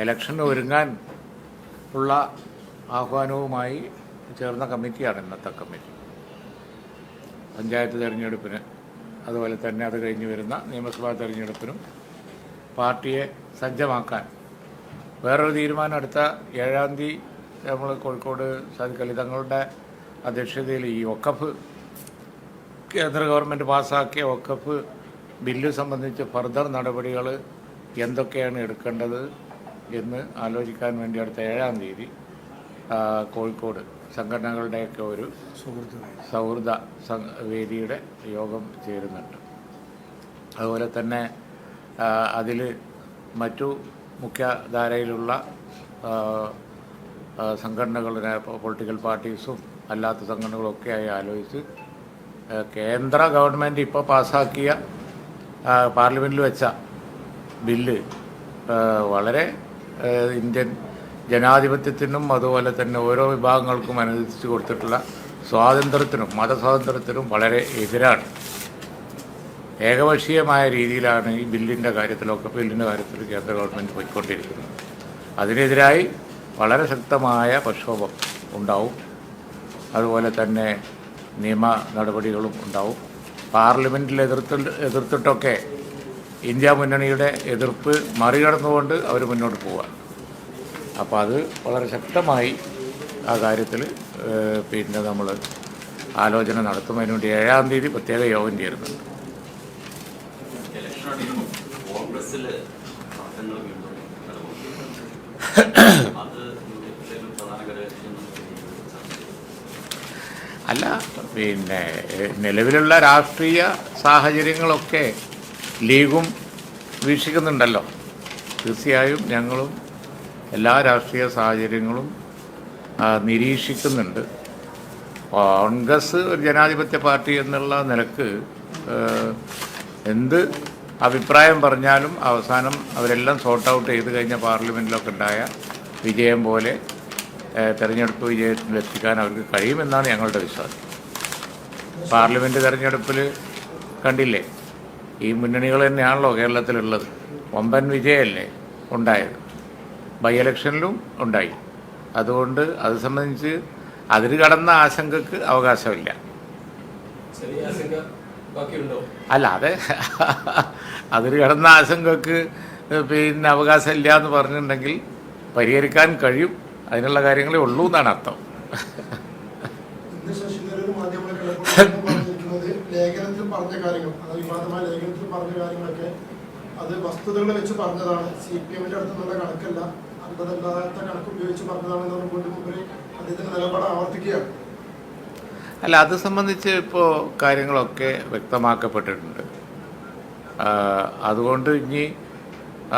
ഇലക്ഷന് ഒരുങ്ങാൻ ഉള്ള ആഹ്വാനവുമായി ചേർന്ന കമ്മിറ്റിയാണ് ഇന്നത്തെ കമ്മിറ്റി. പഞ്ചായത്ത് തിരഞ്ഞെടുപ്പിന് അതുപോലെ തന്നെ അത് കഴിഞ്ഞ് വരുന്ന നിയമസഭാ തിരഞ്ഞെടുപ്പിനും പാർട്ടിയെ സജ്ജമാക്കാൻ വേറൊരു തീരുമാനം അടുത്ത ഏഴാം തീയതി നമ്മൾ കോഴിക്കോട് സാധിക്കലി തങ്ങളുടെ അധ്യക്ഷതയിൽ ഈ ഒക്കഫ് കേന്ദ്ര ഗവൺമെന്റ് പാസ്സാക്കിയ ഒക്കഫ് ബില്ല് സംബന്ധിച്ച് ഫർദർ നടപടികൾ എന്തൊക്കെയാണ് എടുക്കേണ്ടത് എന്ന് ആലോചിക്കാൻ വേണ്ടി അടുത്ത ഏഴാം തീയതി കോഴിക്കോട് സംഘടനകളുടെയൊക്കെ ഒരു സൗഹൃദ വേദിയുടെ യോഗം ചേരുന്നുണ്ട്. അതുപോലെ തന്നെ അതിൽ മറ്റു മുഖ്യധാരയിലുള്ള സംഘടനകളുടെ പൊളിറ്റിക്കൽ പാർട്ടീസും അല്ലാത്ത സംഘടനകളൊക്കെയായി ആലോചിച്ച് കേന്ദ്ര ഗവൺമെന്റ് ഇപ്പോൾ പാസ്സാക്കിയ പാർലമെന്റിൽ വെച്ച ബില്ല് വളരെ ഇന്ത്യൻ ജനാധിപത്യത്തിനും അതുപോലെ തന്നെ ഓരോ വിഭാഗങ്ങൾക്കും അനുവദിച്ചു കൊടുത്തിട്ടുള്ള സ്വാതന്ത്ര്യത്തിനും മതസ്വാതന്ത്ര്യത്തിനും വളരെ എതിരാണ്. ഏകപക്ഷീയമായ രീതിയിലാണ് ഈ ബില്ലിന്റെ കാര്യത്തിലൊക്കെ ബില്ലിന്റെ കാര്യത്തിൽ കേന്ദ്ര ഗവൺമെന്റ് പോയിക്കൊണ്ടിരിക്കുന്നത്. അതിനെതിരായി വളരെ ശക്തമായ പ്രക്ഷോഭം ഉണ്ടാവും. അതുപോലെ തന്നെ നിയമ നടപടികളും ഉണ്ടാവും. പാർലമെന്റിൽ എതിർത്ത് എതിർത്തിട്ടൊക്കെ ഇന്ത്യ മുന്നണിയുടെ എതിർപ്പ് മറികടന്നുകൊണ്ട് അവർ മുന്നോട്ട് പോവുക അപ്പോൾ അത് വളരെ ശക്തമായി ആ കാര്യത്തിൽ പിന്നെ നമ്മൾ ആലോചന നടത്തും അതിനുവേണ്ടി ഏഴാം തീയതി പ്രത്യേക യോഗം ചേരുന്നുണ്ട്. അല്ല പിന്നെ നിലവിലുള്ള രാഷ്ട്രീയ സാഹചര്യങ്ങളൊക്കെ ലീഗും വീക്ഷിക്കുന്നുണ്ടല്ലോ. തീർച്ചയായും ഞങ്ങളും എല്ലാ രാഷ്ട്രീയ സാഹചര്യങ്ങളും നിരീക്ഷിക്കുന്നുണ്ട്. കോൺഗ്രസ് ഒരു ജനാധിപത്യ പാർട്ടി എന്നുള്ള നിലയ്ക്ക് എന്ത് അഭിപ്രായം പറഞ്ഞാലും അവസാനം അവരെല്ലാം സോർട്ട് ഔട്ട് ചെയ്ത് കഴിഞ്ഞ പാർലമെന്റിലൊക്കെ ഉണ്ടായ വിജയം പോലെ തെരഞ്ഞെടുപ്പ് വിജയത്തിലെത്തിക്കാൻ അവർക്ക് കഴിയുമെന്നാണ് ഞങ്ങളുടെ വിശ്വാസം. പാർലമെന്റ് തെരഞ്ഞെടുപ്പിൽ കണ്ടില്ലേ? ഈ മുന്നണികൾ തന്നെയാണല്ലോ കേരളത്തിലുള്ളത്. വമ്പൻ വിജയമല്ലേ ഉണ്ടായത്. ബൈ ഇലക്ഷനിലും ഉണ്ടായി. അതുകൊണ്ട് അത് സംബന്ധിച്ച് അതിൽ കടന്ന ആശങ്കക്ക് അവകാശമില്ല. അല്ല അതെ. അതിൽ കടന്ന ആശങ്കക്ക് പിന്നെ അവകാശമില്ല എന്ന് പറഞ്ഞിട്ടുണ്ടെങ്കിൽ പരിഹരിക്കാൻ കഴിയും. അതിനുള്ള കാര്യങ്ങളേ ഉള്ളൂ എന്നാണ് അർത്ഥം. ലേഖനത്തിൽ പറഞ്ഞ കാര്യങ്ങൾ അത് വിവാദമായ ലേഖനത്തിൽ പറഞ്ഞ കാര്യങ്ങളൊക്കെ അത് വസ്തുതകൾ വെച്ച് പറഞ്ഞതാണ്. സി പി എമ്മിന്റെ അടുത്ത് നിന്നുള്ള കണക്കല്ല. അന്തതല്ലാത്ത കണക്ക് ഉപയോഗിച്ച് പറഞ്ഞതാണെന്ന് പറഞ്ഞുകൊണ്ട് മുമ്പിൽ അദ്ദേഹത്തിന്റെ നിലപാട് ആവർത്തിക്കുകയാണ്. അല്ല അത് സംബന്ധിച്ച് ഇപ്പോൾ കാര്യങ്ങളൊക്കെ വ്യക്തമാക്കപ്പെട്ടിട്ടുണ്ട്. അതുകൊണ്ട് ഇനി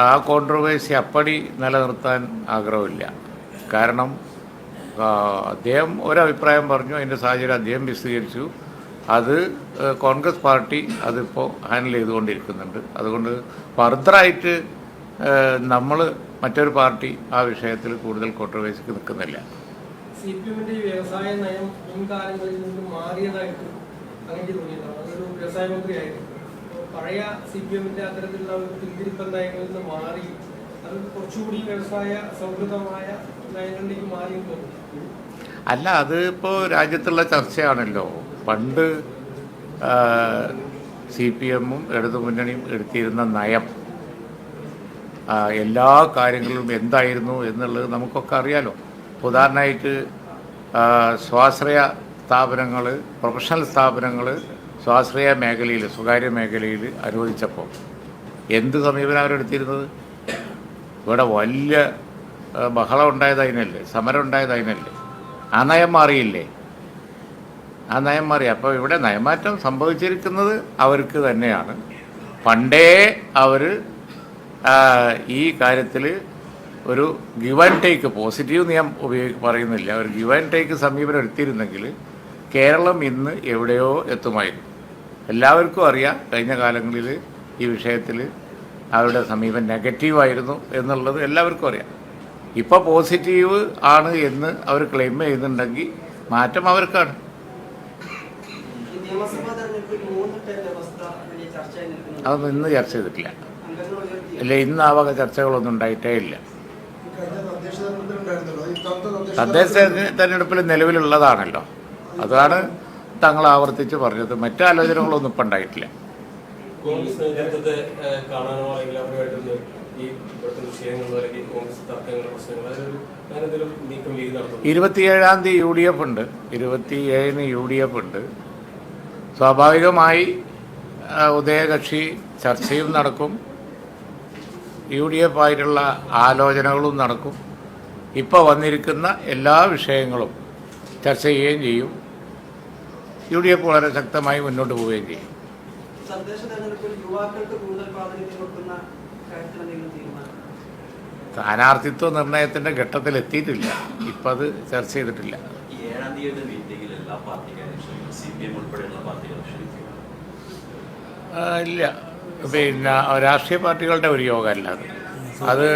ആ കോൺട്രവേഴ്സി അപ്പടി നിലനിർത്താൻ ആഗ്രഹമില്ല. കാരണം അദ്ദേഹം ഒരഭിപ്രായം പറഞ്ഞു അതിന്റെ സാഹചര്യം അദ്ദേഹം വിശദീകരിച്ചു. അത് കോൺഗ്രസ് പാർട്ടി അതിപ്പോൾ ഹാൻഡിൽ ചെയ്തുകൊണ്ടിരിക്കുന്നുണ്ട്. അതുകൊണ്ട് ഫർദറായിട്ട് നമ്മൾ മറ്റൊരു പാർട്ടി ആ വിഷയത്തിൽ കൂടുതൽ കോൺട്രവേഴ്സിക്ക് നിൽക്കുന്നില്ല. സി പി എമ്മിന്റെ വ്യവസായ നയം മുൻകാലങ്ങളിൽ നിന്ന് മാറിയതായിട്ട് അങ്ങനെ അതൊരു വ്യവസായ മന്ത്രിയായിരുന്നു. അപ്പോൾ പഴയ സി പി എമ്മിന്റെ അത്തരത്തിലുള്ള ഒരു പിന്തിരിപ്പൻ നയങ്ങളിൽ നിന്ന് മാറി അത് കുറച്ചുകൂടി വ്യവസായ സൗഹൃദമായ നയങ്ങളിലേക്ക് മാറി എന്ന് തോന്നുന്നു. അല്ല അത് ഇപ്പോൾ രാജ്യത്തുള്ള ചർച്ചയാണല്ലോ. പണ്ട് സി പി എമ്മും ഇടതുമുന്നണിയും എടുത്തിരുന്ന നയം എല്ലാ കാര്യങ്ങളിലും എന്തായിരുന്നു എന്നുള്ളത് നമുക്കൊക്കെ അറിയാലോ. ഉദാഹരണമായിട്ട് സ്വാശ്രയ സ്ഥാപനങ്ങൾ പ്രൊഫഷണൽ സ്ഥാപനങ്ങൾ സ്വാശ്രയ മേഖലയിൽ സ്വകാര്യ മേഖലയിൽ അനുവദിച്ചപ്പോൾ എന്ത് സമീപനം അവരെടുത്തിരുന്നത്? ഇവിടെ വലിയ ബഹളം ഉണ്ടായത് അതിനല്ലേ സമരം ഉണ്ടായത് അതിനല്ലേ ആ നയം മാറിയില്ലേ? ആ നയം മാറി. അപ്പോൾ ഇവിടെ നയമാറ്റം സംഭവിച്ചിരിക്കുന്നത് അവർക്ക് തന്നെയാണ്. പണ്ടേ അവർ ഈ കാര്യത്തിൽ ഒരു ഗിവ് ആൻഡ് ടേക്ക് പോസിറ്റീവ് നിയം ഉപയോഗി പറയുന്നില്ല. ഒരു ഗിവ് ആൻഡ് ടേക്ക് സമീപനം എടുത്തിരുന്നെങ്കിൽ കേരളം ഇന്ന് എവിടെയോ എത്തുമായിരുന്നു. എല്ലാവർക്കും അറിയാം കഴിഞ്ഞ കാലങ്ങളിൽ ഈ വിഷയത്തിൽ അവരുടെ സമീപം നെഗറ്റീവായിരുന്നു എന്നുള്ളത് എല്ലാവർക്കും അറിയാം. ഇപ്പോൾ പോസിറ്റീവ് ആണ് എന്ന് അവർ ക്ലെയിം ചെയ്യുന്നുണ്ടെങ്കിൽ മാറ്റം അവർക്കാണ്. അതൊന്നും ഇന്ന് ചർച്ച ചെയ്തിട്ടില്ല. ഇല്ല ഇന്ന് ആ വക ചർച്ചകളൊന്നും ഉണ്ടായിട്ടേ ഇല്ല. കഴിഞ്ഞ തദ്ദേശ തെരഞ്ഞെടുപ്പിൽ നിലവിലുള്ളതാണല്ലോ. അതാണ് തങ്ങൾ ആവർത്തിച്ച് പറഞ്ഞത്. മറ്റു ആലോചനകളൊന്നും ഇപ്പം ഉണ്ടായിട്ടില്ല. കോൺഗ്രസ് നേതൃത്വത്തെ ഏഹ്, കാണാനോ അല്ലെങ്കിൽ അവരുമായിട്ടൊന്ന് ഈ ഇവിടുത്തെ വിഷയങ്ങളോ അല്ലെങ്കിൽ കോൺഗ്രസ് നീക്കം നടത്തുന്നു. ഇരുപത്തിയേഴാം തീയതി യു ഡി എഫ് ഉണ്ട്. ഇരുപത്തിയേഴിന് യു ഡി എഫ് ഉണ്ട്. സ്വാഭാവികമായി ഉദയകക്ഷി ചർച്ചയും നടക്കും. യു ഡി എഫ് ആയിട്ടുള്ള ആലോചനകളും നടക്കും. ഇപ്പോൾ വന്നിരിക്കുന്ന എല്ലാ വിഷയങ്ങളും ചർച്ച ചെയ്യുകയും ചെയ്യും. യു ഡി എഫ് വളരെ ശക്തമായി മുന്നോട്ട് പോവുകയും ചെയ്യും. സ്ഥാനാർത്ഥിത്വ നിർണയത്തിന്റെ ഘട്ടത്തിൽ എത്തിയിട്ടില്ല ഇപ്പം അത് ചർച്ച ചെയ്തിട്ടില്ല. ഏഴാം തീയതിയുടെ മീറ്റിംഗിൽ എല്ലാ പാർട്ടിക്കാരും സി പി എം ഉൾപ്പെടെയുള്ള പാർട്ടികൾ ആ, ഇല്ല. പിന്നെ രാഷ്ട്രീയ പാർട്ടികളുടെ ഒരു യോഗമല്ല അത്. അത്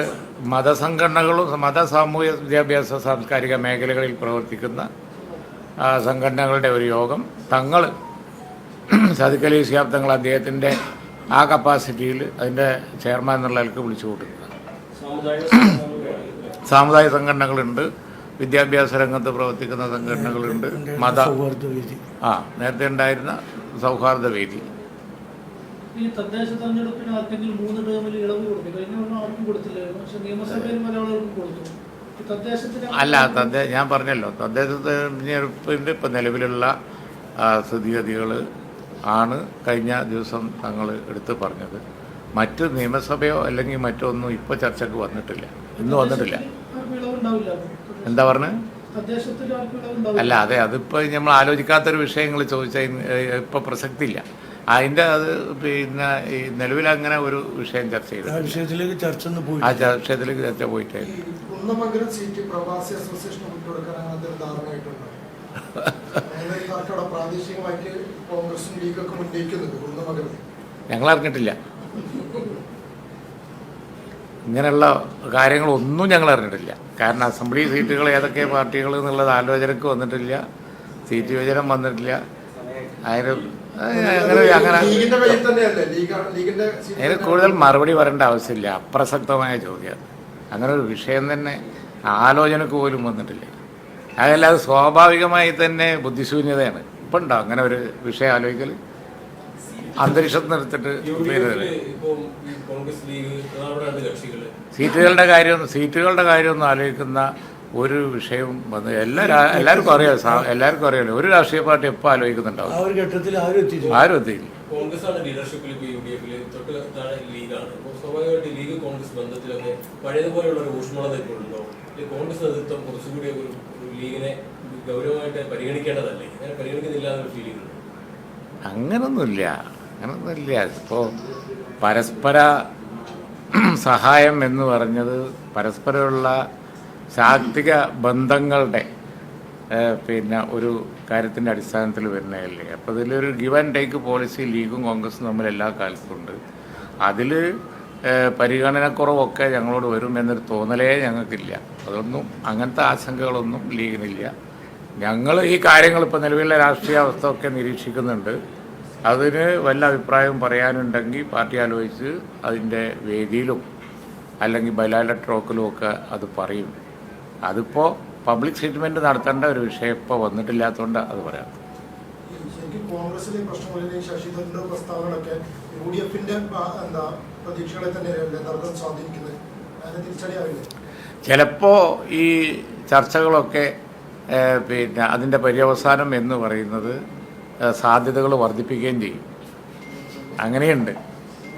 മതസംഘടനകളും മത സാമൂഹ്യ വിദ്യാഭ്യാസ സാംസ്കാരിക മേഖലകളിൽ പ്രവർത്തിക്കുന്ന സംഘടനകളുടെ ഒരു യോഗം. തങ്ങൾ സദിക്കലി ശിഹാബ് തങ്ങൾ അദ്ദേഹത്തിന്റെ ആ കപ്പാസിറ്റിയിൽ അതിന്റെ ചെയർമാൻ എന്നുള്ള നിലയ്ക്ക് വിളിച്ചു കൂട്ടുന്നത് സാമുദായിക സംഘടനകളുണ്ട്. വിദ്യാഭ്യാസ രംഗത്ത് പ്രവർത്തിക്കുന്ന സംഘടനകളുണ്ട്. മത ആ നേരത്തെ ഉണ്ടായിരുന്ന സൗഹാർദ്ദ വേദി ഈ തദ്ദേശ തെരഞ്ഞെടുപ്പിന് ആർക്കെങ്കിലും മൂന്ന് ടേമിൽ ഇളവ് കൊടുത്തു? കഴിഞ്ഞ ഒന്നും ആർക്കും കൊടുത്തില്ലായിരുന്നു. പക്ഷെ നിയമസഭയിൽ പല കൊടുത്തു. ഈ തദ്ദേശത്തിന് അല്ല തദ്ദേ ഞാൻ പറഞ്ഞല്ലോ. തദ്ദേശ തെരഞ്ഞെടുപ്പിന്റെ ഇപ്പം നിലവിലുള്ള സ്ഥിതിഗതികൾ ആണ് കഴിഞ്ഞ ദിവസം തങ്ങൾ എടുത്തു പറഞ്ഞത്. മറ്റ് നിയമസഭയോ അല്ലെങ്കിൽ മറ്റോ ഒന്നും ഇപ്പോൾ ചർച്ചയ്ക്ക് വന്നിട്ടില്ല. ഇന്ന് വന്നിട്ടില്ല. എന്താ പറഞ്ഞത് ഇളവുണ്ടാവില്ല അല്ല അതെ അതിപ്പോൾ നമ്മൾ ആലോചിക്കാത്തൊരു വിഷയങ്ങൾ ചോദിച്ചാൽ ഇപ്പോൾ പ്രസക്തിയില്ല. അതിന്റെ അത് പിന്നെ ഈ നിലവിൽ അങ്ങനെ ഒരു വിഷയം ചർച്ച ചെയ്തു വിഷയത്തിലേക്ക് ചർച്ച ഒന്നും പോയി ആ വിഷയത്തിലേക്ക് ചർച്ച പോയിട്ടായിരുന്നു ഈ കുന്നമംഗലം സീറ്റ് പ്രവാസി അസോസിയേഷൻ വിട്ടുകൊടുക്കാൻ അങ്ങനത്തെ ഒരു ധാരണയായിട്ടുണ്ട്? അങ്ങനെ ഈ തർക്കം അവിടെ പ്രാദേശികമായിട്ട് കോൺഗ്രസും ലീഗൊക്കെ കുന്നമംഗലം. ഞങ്ങൾ അറിഞ്ഞിട്ടില്ല. ഇങ്ങനെയുള്ള കാര്യങ്ങളൊന്നും ഞങ്ങൾ അറിഞ്ഞിട്ടില്ല. കാരണം അസംബ്ലി സീറ്റുകൾ ഏതൊക്കെ പാർട്ടികൾ എന്നുള്ളത് ആലോചനക്ക് വന്നിട്ടില്ല. സീറ്റ് വിഭജനം വന്നിട്ടില്ല. അതിന് അങ്ങനെ അങ്ങനെ. അതിന് കൂടുതൽ മറുപടി പറയേണ്ട ആവശ്യമില്ല. അപ്രസക്തമായ ചോദ്യം. അങ്ങനെ ഒരു വിഷയം തന്നെ ആലോചനക്ക് പോലും വന്നിട്ടില്ല. അതല്ലാതെ സ്വാഭാവികമായി തന്നെ ബുദ്ധിശൂന്യതയാണ്. ഇപ്പം ഉണ്ടോ അങ്ങനെ ഒരു വിഷയം ആലോചിക്കൽ അന്തരീക്ഷത്തിൽ നിർത്തിട്ട് പേര് സീറ്റുകളുടെ കാര്യം സീറ്റുകളുടെ കാര്യമൊന്നും ആലോചിക്കുന്ന ഒരു വിഷയവും വന്ന് എല്ലാ എല്ലാവർക്കും അറിയാം എല്ലാവർക്കും അറിയാലോ. ഒരു രാഷ്ട്രീയ പാർട്ടി എപ്പോൾ ആലോചിക്കുന്നുണ്ടാവും? ആരും എത്തിയില്ല കോൺഗ്രസ് ആണ് ലീഡർഷിപ്പിൽ ഇപ്പോൾ യു ഡി എഫിൽ തൊട്ട് താഴെ ലീഗാണ്. അപ്പോൾ സ്വാഭാവികമായിട്ട് ലീഗ് കോൺഗ്രസ് ബന്ധത്തിലൊക്കെ പഴയതുപോലെയുള്ള ഒരു ഊഷ്മളത ഇപ്പോഴുണ്ടോ? ഈ കോൺഗ്രസ് നേതൃത്വം കുറച്ചുകൂടി ഒരു ഒരു ലീഗിനെ ഗൗരവമായിട്ട് പരിഗണിക്കേണ്ടതല്ലേ? അങ്ങനെ പരിഗണിക്കുന്നില്ല എന്നൊരു ഫീലിംഗ് അങ്ങനൊന്നുമില്ല. അങ്ങനൊന്നുമില്ല. ഇപ്പോൾ പരസ്പര സഹായം എന്ന് പറഞ്ഞത് പരസ്പരമുള്ള ശാക്തിക ബന്ധങ്ങളുടെ പിന്നെ ഒരു കാര്യത്തിന്റെ അടിസ്ഥാനത്തിൽ വരുന്നതല്ലേ. അപ്പോൾ ഇതിലൊരു ഗിവ് ആൻഡ് ടേക്ക് പോളിസി ലീഗും കോൺഗ്രസും തമ്മിൽ എല്ലാ കാലത്തും ഉണ്ട്. അതിൽ പരിഗണനക്കുറവൊക്കെ ഞങ്ങളോട് വരും എന്നൊരു തോന്നലേ ഞങ്ങൾക്കില്ല. അതൊന്നും അങ്ങനത്തെ ആശങ്കകളൊന്നും ലീഗിനില്ല. ഞങ്ങൾ ഈ കാര്യങ്ങൾ ഇപ്പോൾ നിലവിലെ രാഷ്ട്രീയ അവസ്ഥ ഒക്കെ നിരീക്ഷിക്കുന്നുണ്ട്. അതിന് വല്ല അഭിപ്രായവും പറയാനുണ്ടെങ്കിൽ പാർട്ടി ആലോചിച്ച് അതിന്റെ വേദിയിലും അല്ലെങ്കിൽ ബലാലട്രോക്കിലും ഒക്കെ അത് പറയും. അതിപ്പോൾ പബ്ലിക് സ്റ്റേറ്റ്മെന്റ് നടത്തേണ്ട ഒരു വിഷയം ഇപ്പോൾ വന്നിട്ടില്ലാത്തതുകൊണ്ട് അത് പറയാം. കോൺഗ്രസിലെ പ്രശ്നങ്ങളിലെ ശശി തരൂരിന്റെ പ്രസ്താവനകളൊക്കെ യു ഡി എഫിന്റെ എന്താ പ്രതീക്ഷകളെ തന്നെയല്ലേ നടത്താൻ സ്വാധീനിക്കുന്നത്. അതിനെ തിരിച്ചടിയാവില്ലേ ചിലപ്പോൾ ഈ ചർച്ചകളൊക്കെ പിന്നെ അതിന്റെ പര്യവസാനം എന്ന് പറയുന്നത് സാധ്യതകൾ വർദ്ധിപ്പിക്കുകയും ചെയ്യും. അങ്ങനെയുണ്ട്.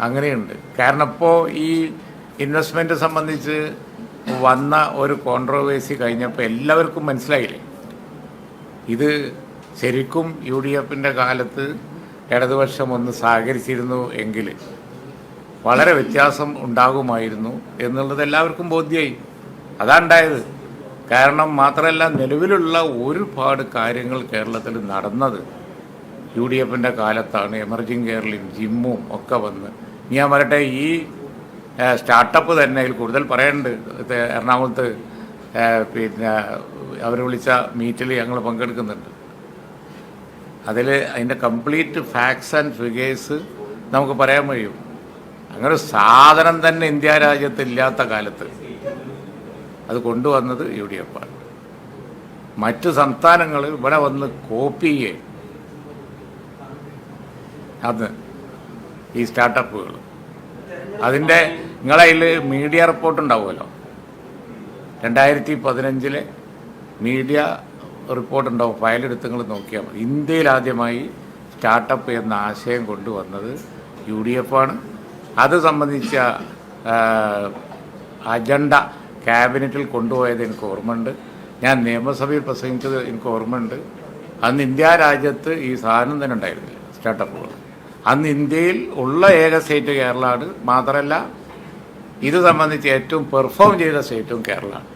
അങ്ങനെയുണ്ട്. കാരണം ഇപ്പോൾ ഈ ഇൻവെസ്റ്റ്മെന്റ് സംബന്ധിച്ച് വന്ന ഒരു കോൺട്രവേഴ്സി കഴിഞ്ഞപ്പോൾ എല്ലാവർക്കും മനസ്സിലായില്ലേ? ഇത് ശരിക്കും യു ഡി എഫിന്റെ കാലത്ത് ഇടതുപക്ഷം ഒന്ന് സഹകരിച്ചിരുന്നു എങ്കിൽ വളരെ വ്യത്യാസം ഉണ്ടാകുമായിരുന്നു എന്നുള്ളത് എല്ലാവർക്കും ബോധ്യമായി അതാണ്ടായത് കാരണം മാത്രമല്ല നിലവിലുള്ള ഒരുപാട് കാര്യങ്ങൾ കേരളത്തിൽ നടന്നത് യു ഡി എഫിന്റെ കാലത്താണ് എമർജിങ് കേരളയും ജിമ്മും ഒക്കെ വന്ന്. ഞാൻ പറയട്ടെ ഈ സ്റ്റാർട്ടപ്പ് തന്നെ ഇതിൽ കൂടുതൽ പറയാനുണ്ട് എറണാകുളത്ത് പിന്നെ അവർ വിളിച്ച മീറ്റിൽ ഞങ്ങൾ പങ്കെടുക്കുന്നുണ്ട്. അതിൽ അതിന്റെ കംപ്ലീറ്റ് ഫാക്ട്സ് ആൻഡ് ഫിഗേഴ്സ് നമുക്ക് പറയാൻ കഴിയും. അങ്ങനെ സാധനം തന്നെ ഇന്ത്യ രാജ്യത്ത് ഇല്ലാത്ത കാലത്ത് അത് കൊണ്ടുവന്നത് യു ഡി എഫ് ആണ്. മറ്റ് സംസ്ഥാനങ്ങൾ ഇവിടെ വന്ന് കോപ്പി ചെയ്യേ. അത് ഈ സ്റ്റാർട്ടപ്പുകൾ. അതിന്റെ നിങ്ങളതിൽ മീഡിയ റിപ്പോർട്ട് ഉണ്ടാവുമല്ലോ. രണ്ടായിരത്തി പതിനഞ്ചിലെ മീഡിയ റിപ്പോർട്ട് ഉണ്ടാവും. ഫയലെടുത്ത് നിങ്ങൾ നോക്കിയാൽ മതി. ഇന്ത്യയിൽ ആദ്യമായി സ്റ്റാർട്ടപ്പ് എന്ന ആശയം കൊണ്ടുവന്നത് യു ഡി എഫ് ആണ്. അത് സംബന്ധിച്ച അജണ്ട ക്യാബിനറ്റിൽ കൊണ്ടുപോയത് എനിക്ക് ഓർമ്മയുണ്ട്. ഞാൻ നിയമസഭയിൽ പ്രസംഗിച്ചത് എനിക്ക് ഓർമ്മയുണ്ട്. അന്ന് ഇന്ത്യ രാജ്യത്ത് ഈ സാധനം തന്നെ ഉണ്ടായിരുന്നില്ല സ്റ്റാർട്ടപ്പുകൾ. അന്ന് ഇന്ത്യയിൽ ഉള്ള ഏക സ്റ്റേറ്റ് കേരളമാണ് മാത്രമല്ല ഇത് സംബന്ധിച്ച് ഏറ്റവും പെർഫോം ചെയ്ത സ്റ്റേറ്റും കേരളമാണ്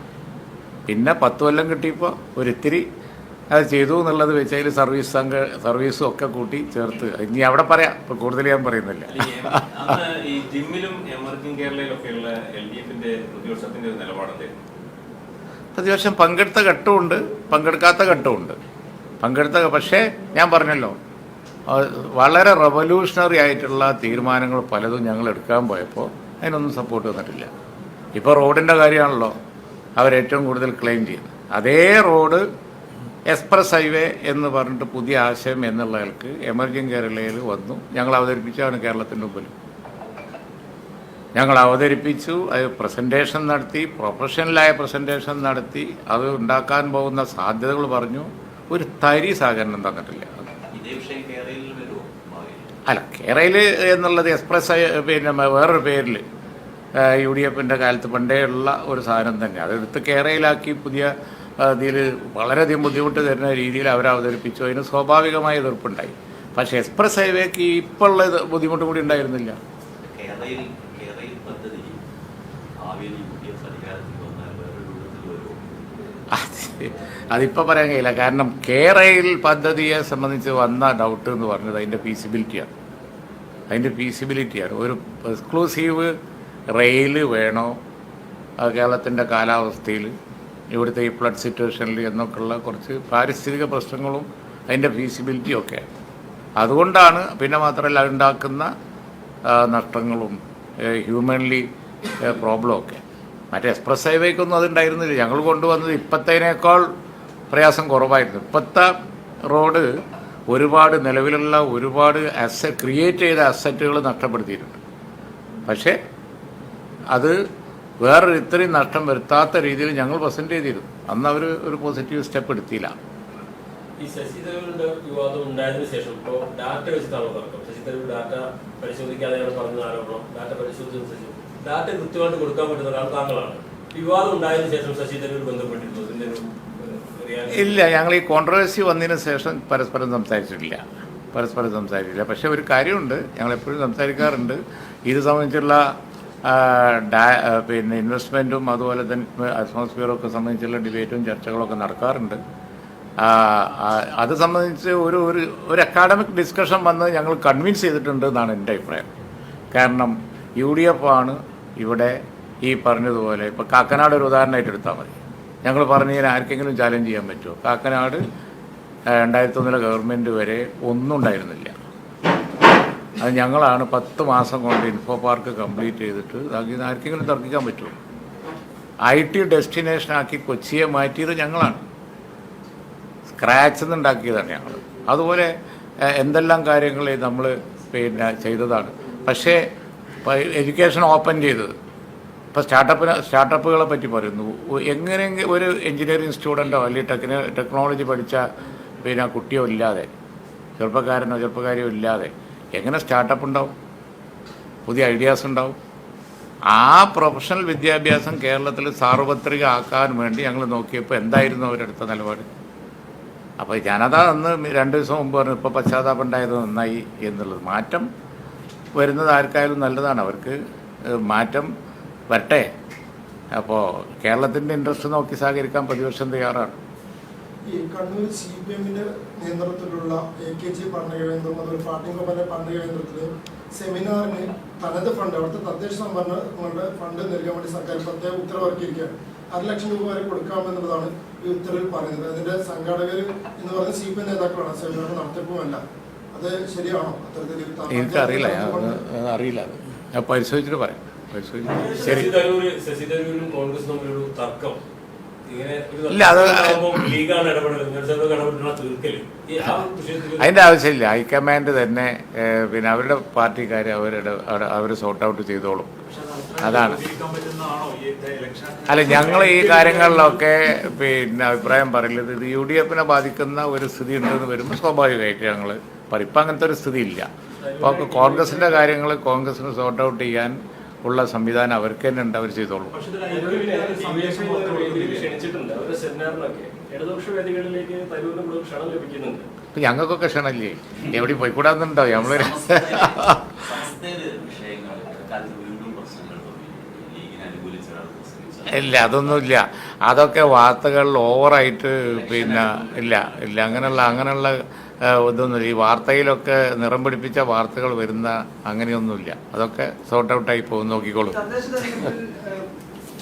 പിന്നെ പത്ത് കൊല്ലം കിട്ടിയപ്പോൾ ഒരിത്തിരി അത് ചെയ്തു എന്നുള്ളത് വെച്ച് അതിൽ സർവീസ് സംഘ സർവീസും ഒക്കെ കൂട്ടി ചേർത്ത്. ഇനി അവിടെ പറയാം. ഇപ്പം കൂടുതൽ ഞാൻ പറയുന്നില്ല. പ്രതിപക്ഷം പങ്കെടുത്ത ഘട്ടമുണ്ട്. പങ്കെടുക്കാത്ത ഘട്ടമുണ്ട്. പങ്കെടുത്ത പക്ഷേ ഞാൻ പറഞ്ഞല്ലോ വളരെ റവല്യൂഷണറി ആയിട്ടുള്ള തീരുമാനങ്ങൾ പലതും ഞങ്ങൾ എടുക്കാൻ പോയപ്പോൾ അതിനൊന്നും സപ്പോർട്ട് തന്നിട്ടില്ല ഇപ്പോൾ റോഡിന്റെ കാര്യമാണല്ലോ. അവരേറ്റവും കൂടുതൽ ക്ലെയിം ചെയ്യുന്നത്. അതേ റോഡ് എക്സ്പ്രസ് ഹൈവേ എന്ന് പറഞ്ഞിട്ട് പുതിയ ആശയം എന്നുള്ളവർക്ക് എമർജിങ് കേരളയിൽ വന്നു. ഞങ്ങൾ അവതരിപ്പിച്ചാണ് കേരളത്തിന്റെ മുമ്പിൽ. ഞങ്ങൾ അവതരിപ്പിച്ചു അത് പ്രസന്റേഷൻ നടത്തി പ്രൊഫഷണലായ പ്രസന്റേഷൻ നടത്തി അത് ഉണ്ടാക്കാൻ പോകുന്ന സാധ്യതകൾ പറഞ്ഞു. ഒരു തരി സഹകരണം തന്നിട്ടില്ല ഇതേ വിഷയം കേരളയിൽ വരുമോ ഭാവിയിൽ അല്ല കേരയിൽ എന്നുള്ളത് എക്സ്പ്രസ് പിന്നെ വേറൊരു പേരിൽ യു ഡി എഫിന്റെ കാലത്ത് പണ്ടേ ഉള്ള ഒരു സാധനം തന്നെ. അതെടുത്ത് കേരളയിലാക്കി പുതിയ ഇതിൽ വളരെയധികം ബുദ്ധിമുട്ട് തരുന്ന രീതിയിൽ അവർ അവതരിപ്പിച്ചു. അതിന് സ്വാഭാവികമായ എതിർപ്പുണ്ടായി. പക്ഷേ എക്സ്പ്രസ് ഹൈവേക്ക് ഇപ്പോൾ ഉള്ള ബുദ്ധിമുട്ട് കൂടി ഉണ്ടായിരുന്നില്ല കേരളയിൽ കേരളയിൽ പദ്ധതി ഭാവിയിൽ യു ഡി എഫ് അധികാരത്തിൽ വന്നാൽ വേറൊരു രൂപത്തിൽ വരുമോ അത് അതിപ്പോൾ പറയാൻ കഴിയില്ല. കാരണം കേരയിൽ പദ്ധതിയെ സംബന്ധിച്ച് വന്ന ഡൗട്ട് എന്ന് പറഞ്ഞത് അതിന്റെ ഫീസിബിലിറ്റിയാണ് അതിന്റെ ഫീസിബിലിറ്റിയാണ് ഒരു എക്സ്ക്ലൂസീവ് റെയിൽ വേണോ? കേരളത്തിന്റെ കാലാവസ്ഥയിൽ ഇവിടുത്തെ ഈ ഫ്ലഡ് സിറ്റുവേഷനിൽ എന്നൊക്കെയുള്ള കുറച്ച് പാരിസ്ഥിതിക പ്രശ്നങ്ങളും അതിന്റെ ഫീസിബിലിറ്റിയും ഒക്കെ അതുകൊണ്ടാണ് പിന്നെ മാത്രമല്ല ഉണ്ടാക്കുന്ന നഷ്ടങ്ങളും ഹ്യൂമൻലി പ്രോബ്ലം ഒക്കെ. മറ്റേ എക്സ്പ്രസ് ഹൈവേക്കൊന്നും അതുണ്ടായിരുന്നില്ല. ഞങ്ങൾ കൊണ്ടുവന്നത് ഇപ്പത്തേനേക്കാൾ പ്രയാസം കുറവായിരുന്നു. ഇപ്പോഴത്തെ റോഡ് ഒരുപാട് നിലവിലുള്ള ഒരുപാട് അസ ക്രിയേറ്റ് ചെയ്ത അസറ്റുകൾ നഷ്ടപ്പെടുത്തിയിട്ടുണ്ട്. പക്ഷേ അത് വേറൊരു ഇത്രയും നഷ്ടം വരുത്താത്ത രീതിയിൽ ഞങ്ങൾ പ്രസന്റ് ചെയ്തിരുന്നു. അന്ന് അവർ ഒരു പോസിറ്റീവ് സ്റ്റെപ്പ് എടുത്തില്ല. ഈ ശേഷം ഡാറ്റ പരിശോധിക്കാതെയാണ് പറഞ്ഞ ആരോപണം. ഡാറ്റ ശേഷം ഡാറ്റ കൃത്യമായിട്ട് കൊടുക്കാൻ പറ്റുന്ന ഒരാൾ താങ്കളാണ്. വിവാദം ഉണ്ടായതിനു ശേഷം ശശി തരൂർ ബന്ധപ്പെട്ടിരുന്നു? ഇതിന്റെ ഇല്ല ഞങ്ങൾ ഈ കോൺട്രവേഴ്സി വന്നതിന് ശേഷം പരസ്പരം സംസാരിച്ചിട്ടില്ല. പരസ്പരം സംസാരിച്ചില്ല പക്ഷേ ഒരു കാര്യമുണ്ട്. ഞങ്ങൾ എപ്പോഴും സംസാരിക്കാറുണ്ട്. ഇത് സംബന്ധിച്ചുള്ള പിന്നെ ഇൻവെസ്റ്റ്മെന്റും അതുപോലെ തന്നെ അറ്റ്മോസ്ഫിയറും ഒക്കെ സംബന്ധിച്ചുള്ള ഡിബേറ്റും ചർച്ചകളൊക്കെ നടക്കാറുണ്ട്. അത് സംബന്ധിച്ച് ഒരു ഒരു ഒരു അക്കാഡമിക് ഡിസ്കഷൻ വന്ന് ഞങ്ങൾ കൺവിൻസ് ചെയ്തിട്ടുണ്ട് എന്നാണ് എന്റെ അഭിപ്രായം. കാരണം യു ഡി എഫ് ആണ് ഇവിടെ ഈ പറഞ്ഞതുപോലെ ഇപ്പോൾ കാക്കനാട് ഒരു ഉദാഹരണമായിട്ട് എടുത്താൽ മതി. ഞങ്ങൾ പറഞ്ഞു കഴിഞ്ഞാൽ ആർക്കെങ്കിലും ചാലഞ്ച് ചെയ്യാൻ പറ്റുമോ? കാക്കനാട് രണ്ടായിരത്തി ഒന്നിലെ ഗവൺമെന്റ് വരെ ഒന്നും ഉണ്ടായിരുന്നില്ല. അത് ഞങ്ങളാണ് പത്ത് മാസം കൊണ്ട് ഇൻഫോ പാർക്ക് കംപ്ലീറ്റ് ചെയ്തിട്ട് ആർക്കെങ്കിലും തർക്കിക്കാൻ പറ്റുമോ? ഐ ടി ഡെസ്റ്റിനേഷനാക്കി കൊച്ചിയെ മാറ്റിയത് ഞങ്ങളാണ്. സ്ക്രാച്ച് ഉണ്ടാക്കിയതാണ് ഞങ്ങൾ അതുപോലെ എന്തെല്ലാം കാര്യങ്ങൾ നമ്മൾ പിന്നെ ചെയ്തതാണ്. പക്ഷേ എഡ്യൂക്കേഷൻ ഓപ്പൺ ചെയ്തത്. ഇപ്പോൾ സ്റ്റാർട്ടപ്പിന് സ്റ്റാർട്ടപ്പുകളെ പറ്റി പറയുന്നു. എങ്ങനെയെങ്കിലും ഒരു എഞ്ചിനീയറിംഗ് സ്റ്റുഡന്റോ അല്ലെങ്കിൽ ടെക്നോ ടെക്നോളജി പഠിച്ച പിന്നെ കുട്ടിയോ ഇല്ലാതെ ചെറുപ്പക്കാരനോ ചെറുപ്പക്കാരിയോ ഇല്ലാതെ എങ്ങനെ സ്റ്റാർട്ടപ്പ് ഉണ്ടാവും? പുതിയ ഐഡിയാസ് ഉണ്ടാവും. ആ പ്രൊഫഷണൽ വിദ്യാഭ്യാസം കേരളത്തിൽ സാർവത്രിക ആക്കാൻ വേണ്ടി ഞങ്ങൾ നോക്കിയപ്പോൾ എന്തായിരുന്നു അവരെടുത്ത നിലപാട്? അപ്പോൾ ജനത അന്ന് രണ്ട് ദിവസം മുമ്പ് പറഞ്ഞു ഇപ്പോൾ പശ്ചാത്താപം ഉണ്ടായത് നന്നായി എന്നുള്ളത്. മാറ്റം വരുന്നത് ആർക്കായാലും നല്ലതാണ്. അവർക്ക് മാറ്റം വരട്ടെ. അപ്പോൾ കേരളത്തിന്റെ ഇൻട്രസ്റ്റ് നോക്കി സഹകരിക്കാൻ പ്രതിപക്ഷം തയ്യാറാണ്. ഈ കണ്ണൂർ സി പി എമ്മിന്റെ നേതൃത്വത്തിലുള്ള എ കെ ജി പഠനകേന്ദ്രം അതുപോലെ പാട്ടിങ്കോപ്പന്റെ പഠനകേന്ദ്രത്തിൽ സെമിനാറിന് തനത് ഫണ്ട് അവിടുത്തെ തദ്ദേശ സംഭരണങ്ങളുടെ ഫണ്ട് നൽകാൻ വേണ്ടി സർക്കാർ പ്രത്യേക ഉത്തരവിറക്കിയിരിക്കുകയാണ്. അര ലക്ഷം രൂപ വരെ കൊടുക്കാമെന്നുള്ളതാണ് ഈ ഉത്തരവിൽ പറയുന്നത്. അതിന്റെ സംഘാടകർ എന്ന് പറയുന്നത് സി പി എം നേതാക്കളാണ്. സെമിനാർ നടത്തിപ്പുമല്ല. എനിക്കറിയില്ല ഞാൻ അറിയില്ല. ഞാൻ പരിശോധിച്ചിട്ട് പറയാം. പരിശോധിച്ചിട്ട് ശരി. ശശി തരൂര് തരൂരും കോൺഗ്രസ് തമ്മിലൊരു തർക്കം. ഇങ്ങനെ ഒരു ഇല്ല, അത് തർക്കം ലീഗാണ് ഇടപെടൽ നഗരസഭ ഇടപെട്ടുള്ള തീർക്കൽ. ഈ ആ വിഷയത്തിൽ അതിന്റെ ആവശ്യമില്ല. ഹൈക്കമാൻഡ് തന്നെ പിന്നെ അവരുടെ പാർട്ടിക്കാർ അവരുടെ അവർ സോർട്ട് ഔട്ട് ചെയ്തോളും. അതാണ്. അല്ല ഞങ്ങൾ ഈ കാര്യങ്ങളിലൊക്കെ പിന്നെ അഭിപ്രായം പറയില്ല ഇത് യു ഡി എഫിനെ ബാധിക്കുന്ന ഒരു സ്ഥിതി ഉണ്ടെന്ന് വരുമ്പോൾ സ്വാഭാവികമായിട്ട് ഞങ്ങൾ പറയും ഇപ്പം അങ്ങനത്തെ ഒരു സ്ഥിതിയില്ല. അപ്പോൾ കോൺഗ്രസിന്റെ കാര്യങ്ങൾ കോൺഗ്രസിന് സോർട്ട് ഔട്ട് ചെയ്യാൻ ഉള്ള സംവിധാനം അവർക്ക് തന്നെ ഉണ്ട് അവർ ചെയ്തോളൂ. ഞങ്ങൾക്കൊക്കെ ക്ഷണല്ലേ എവിടെ പോയിക്കൂടാന്നുണ്ടോ? നമ്മളൊരു ഇല്ല അതൊന്നുമില്ല. അതൊക്കെ വാർത്തകൾ ഓവറായിട്ട് പിന്നെ ഇല്ല ഇല്ല. അങ്ങനെയുള്ള അങ്ങനെയുള്ള ഇതൊന്നുമില്ല. ഈ വാർത്തയിലൊക്കെ നിറം പിടിപ്പിച്ച വാർത്തകൾ വരുന്ന അങ്ങനെയൊന്നുമില്ല. അതൊക്കെ സോർട്ട് ഔട്ടായി പോകും. നോക്കിക്കോളൂ.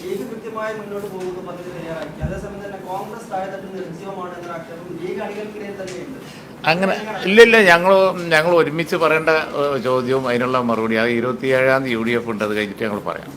ലീഗ് കൃത്യമായി മുന്നോട്ട് പോകുന്ന പദ്ധതി തയ്യാറാക്കി. അതേസമയം തന്നെ കോൺഗ്രസ് താഴെത്തട്ട് നിർജീവമാണ് എന്ന ആക്ഷേപം ലീഗ് അണികൾക്കിടയിൽ തന്നെയുണ്ട്. അങ്ങനെ ഇല്ല ഇല്ല ഞങ്ങൾ ഞങ്ങൾ ഒരുമിച്ച് പറയേണ്ട ചോദ്യവും അതിനുള്ള മറുപടി അത് ഇരുപത്തിയേഴാം തീയതി യു ഡി എഫ് ഉണ്ട്. അത് കഴിഞ്ഞിട്ട് ഞങ്ങൾ പറയാം.